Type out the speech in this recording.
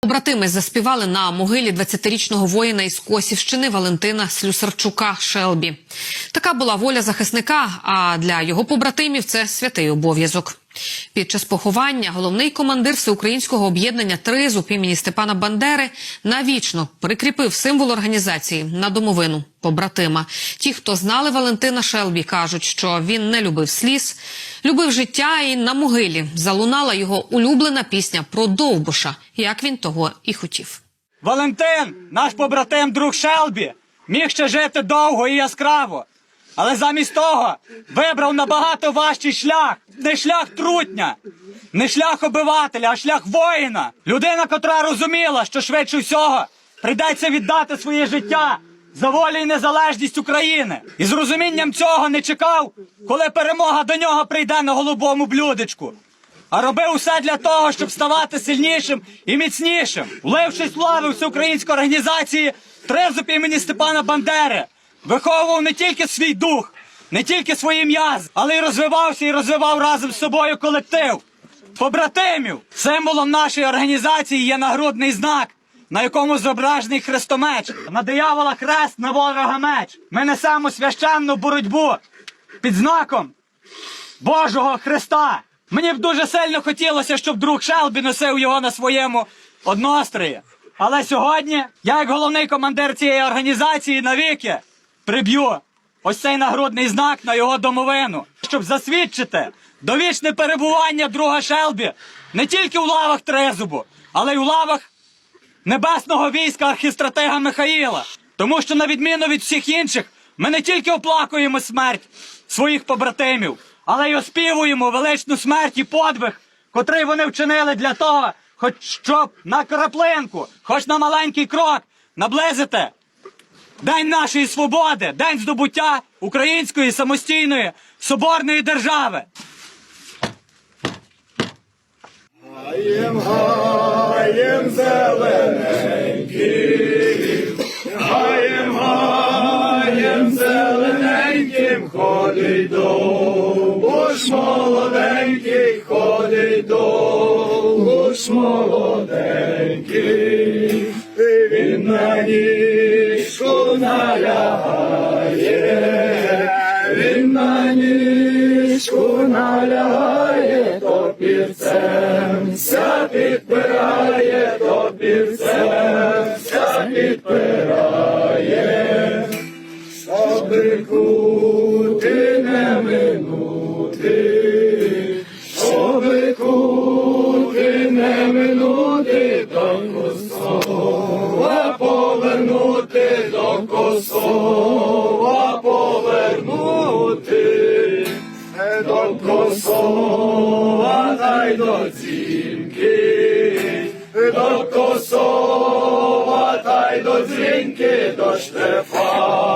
Побратими заспівали на могилі 20-річного воїна із Косівщини Валентина Слюсарчука Шелбі. Така була воля захисника, а для його побратимів це святий обов'язок. Під час поховання головний командир всеукраїнського об'єднання Тризуб імені Степана Бандери навічно прикріпив символ організації на домовину побратима. Ті, хто знали Валентина Шелбі, кажуть, що він не любив сліз, любив життя, і на могилі залунала його улюблена пісня про Довбуша, як він того і хотів. Валентин, наш побратим друг Шелбі, міг ще жити довго і яскраво. Але замість того вибрав набагато важчий шлях. Не шлях трутня, не шлях обивателя, а шлях воїна. Людина, котра розуміла, що швидше всього прийдеться віддати своє життя за волю і незалежність України. І з розумінням цього не чекав, коли перемога до нього прийде на голубому блюдечку а робив усе для того, щоб ставати сильнішим і міцнішим, влившись в лави всеукраїнської організації Тризуб імені Степана Бандери, виховував не тільки свій дух, не тільки свої м'язи, але й розвивався і розвивав разом з собою колектив. Побратимів символом нашої організації є нагрудний знак, на якому зображений хрестомеч. На диявола хрест, на ворога меч. Ми несемо священну боротьбу під знаком Божого Христа. Мені б дуже сильно хотілося, щоб друг Шелбі носив його на своєму однострої. Але сьогодні я, як головний командир цієї організації, навіки приб'ю ось цей нагрудний знак на його домовину, щоб засвідчити довічне перебування друга Шелбі не тільки у лавах Трезубу, але й у лавах небесного війська архістратега Михаїла. Тому що, на відміну від всіх інших, ми не тільки оплакуємо смерть своїх побратимів, але й оспівуємо величну смерть і подвиг, котрий вони вчинили для того, хоч щоб на краплинку, хоч на маленький крок наблизити День нашої свободи, день здобуття української самостійної соборної держави. Гаєм, гаєм зелененьким, гаєм, гаєм зелененьким, ходить довбуш молоденький, ходить довбуш молоденький, він на ніжку налягає, він на ніжку налягає, то пірцем ся підпирає, то пірцем ся підпирає, щоби до косова повернути, до косова дай до дзвінки, до косова дай до дзвінки, до Штефанової